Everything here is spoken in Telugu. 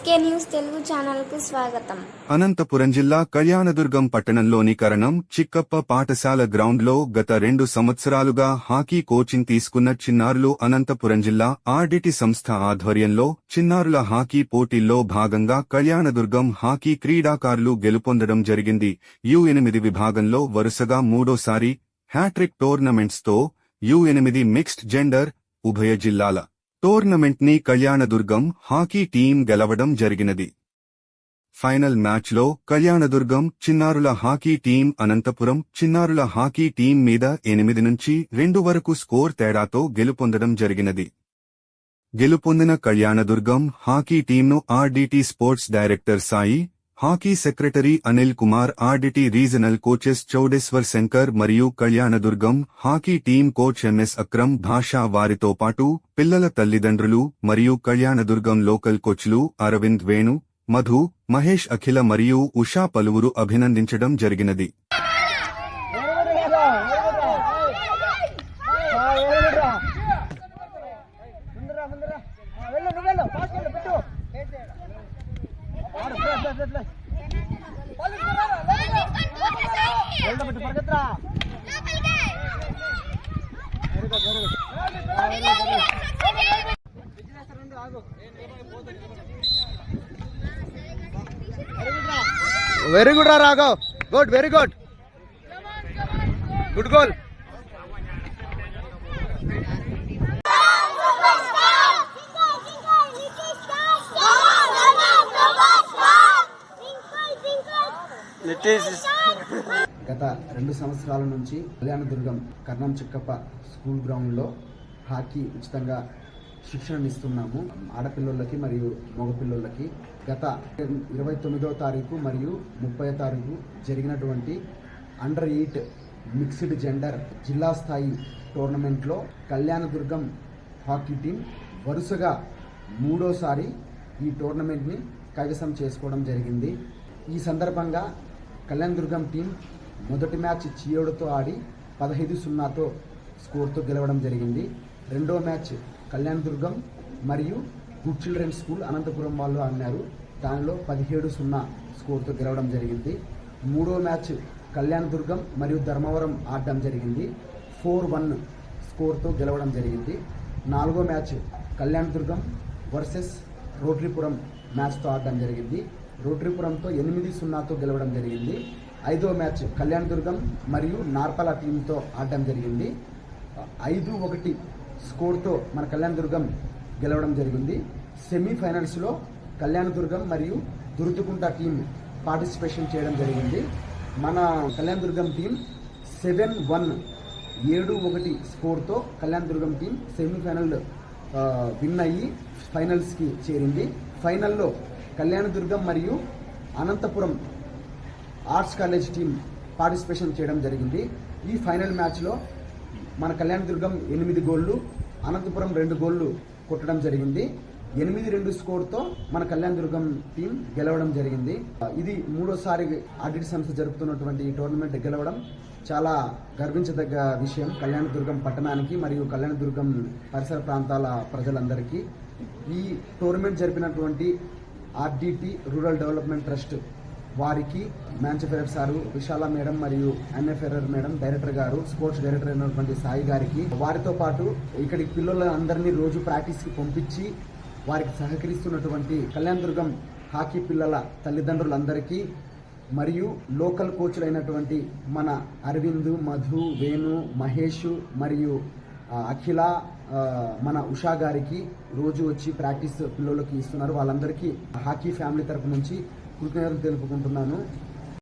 ఎస్కే న్యూస్ తెలుగు ఛానల్కు స్వాగతం. అనంతపురం జిల్లా కళ్యాణదుర్గం పట్టణంలోని కరణం చిక్కప్ప పాఠశాల గ్రౌండ్లో గత రెండు సంవత్సరాలుగా హాకీ కోచింగ్ తీసుకున్న చిన్నారులు అనంతపురం జిల్లా ఆర్డిటి సంస్థ ఆధ్వర్యంలో చిన్నారుల హాకీ పోటీల్లో భాగంగా కళ్యాణదుర్గం హాకీ క్రీడాకారులు గెలుపొందడం జరిగింది. యు ఎనిమిది విభాగంలో వరుసగా మూడోసారి హ్యాట్రిక్ టోర్నమెంట్స్తో యు ఎనిమిది మిక్స్డ్ జెండర్ ఉభయ జిల్లాల టోర్నమెంట్ని కళ్యాణదుర్గం హాకీ టీం గెలవడం జరిగినది. ఫైనల్ మ్యాచ్లో కళ్యాణదుర్గం చిన్నారుల హాకీ టీం అనంతపురం చిన్నారుల హాకీ టీం మీద ఎనిమిది నుంచి రెండు వరకు స్కోర్ తేడాతో గెలుపొందడం జరిగినది. గెలుపొందిన Kalyandurg hockey టీంను RDT sports director Sai hockey secretary Anil Kumar RDT regional coaches Chowdeshwar Shankar మరియు Kalyandurgam hockey team coach MS Akram Basha వారితో పాటు పిల్లల తల్లిదండ్రులు మరియు కళ్యాణదుర్గం లోకల్ కోచ్లు అరవింద్ వేణు మధు మహేష్ అఖిల మరియు ఉషా పలువురు అభినందించడం జరిగినది. వెరీ గుడ్ రా Raghav. Good very good. Good goal. గత రెండు సంవత్సరాల నుంచి కళ్యాణదుర్గం కర్ణం చిక్కప్ప స్కూల్ గ్రౌండ్లో హాకీ ఉచితంగా శిక్షణ ఇస్తున్నాము. ఆడపిల్లలకి మరియు మగపిల్లలకి గత ఇరవై తొమ్మిదో తారీఖు మరియు ముప్పై తారీఖు జరిగినటువంటి అండర్ ఎయిట్ మిక్స్డ్ జెండర్ జిల్లా స్థాయి టోర్నమెంట్లో కళ్యాణదుర్గం హాకీ టీం వరుసగా మూడోసారి ఈ టోర్నమెంట్ని కైవసం చేసుకోవడం జరిగింది. ఈ సందర్భంగా కళ్యాణదుర్గం టీం మొదటి మ్యాచ్ చియోడుతో ఆడి పదహైదు సున్నాతో స్కోర్తో గెలవడం జరిగింది. రెండో మ్యాచ్ కళ్యాణదుర్గం మరియు గుడ్ చిల్డ్రన్ స్కూల్ అనంతపురం వాళ్ళు ఆడినారు. దానిలో పదిహేడు సున్నా స్కోర్తో గెలవడం జరిగింది. మూడో మ్యాచ్ కళ్యాణదుర్గం మరియు ధర్మవరం ఆడడం జరిగింది. ఫోర్ వన్ స్కోర్తో గెలవడం జరిగింది. నాలుగో మ్యాచ్ కళ్యాణదుర్గం వర్సెస్ రోటరీపురం మ్యాచ్తో ఆడడం జరిగింది. రోటరీపురంతో ఎనిమిది సున్నాతో గెలవడం జరిగింది. ఐదో మ్యాచ్ కళ్యాణదుర్గం మరియు నార్పల టీంతో ఆడడం జరిగింది. ఐదు ఒకటి స్కోర్తో మన కళ్యాణదుర్గం గెలవడం జరిగింది. సెమీఫైనల్స్లో కళ్యాణదుర్గం మరియు దురుతుకుంట టీం పార్టిసిపేషన్ చేయడం జరిగింది. మన కళ్యాణదుర్గం టీం సెవెన్ వన్ ఏడు ఒకటి స్కోర్తో కళ్యాణదుర్గం టీం సెమీఫైనల్ విన్ అయ్యి ఫైనల్స్కి చేరింది. ఫైనల్లో కళ్యాణదుర్గం మరియు Anantapuram arts college team participation చేయడం జరిగింది. ఈ ఫైనల్ మ్యాచ్లో మన కళ్యాణదుర్గం ఎనిమిది గోళ్ళు అనంతపురం రెండు గోళ్ళు కొట్టడం జరిగింది. ఎనిమిది రెండు స్కోర్తో మన కళ్యాణదుర్గం టీం గెలవడం జరిగింది. ఇది మూడోసారి ఆడిట్ సంస్థ జరుపుతున్నటువంటి ఈ టోర్నమెంట్ గెలవడం చాలా గర్వించదగ్గ విషయం. కళ్యాణదుర్గం పట్టణానికి మరియు కళ్యాణదుర్గం పరిసర ప్రాంతాల ప్రజలందరికీ ఈ టోర్నమెంట్ జరిపినటువంటి ఆర్డిటి రూరల్ డెవలప్మెంట్ ట్రస్ట్ వారికి Moncho Ferrer sir Vishala madam మరియు ఎన్ఎఫ్ఎర్ఆర్ మేడం డైరెక్టర్ గారు స్పోర్ట్స్ డైరెక్టర్ అయినటువంటి సాయి గారికి. వారితో పాటు ఇక్కడికి పిల్లలందరినీ రోజు ప్రాక్టీస్కి పంపించి వారికి సహకరిస్తున్నటువంటి కళ్యాణ్ దుర్గం హాకీ పిల్లల తల్లిదండ్రులందరికీ మరియు లోకల్ కోచ్లైనటువంటి మన అరవింద్ మధు వేణు మహేష్ మరియు అఖిల మన ఉషా గారికి రోజు వచ్చి ప్రాక్టీస్ పిల్లలకి ఇస్తున్నారు. వాళ్ళందరికీ హాకీ ఫ్యామిలీ తరపు నుంచి కృతజ్ఞతలు తెలుపుకుంటున్నాను.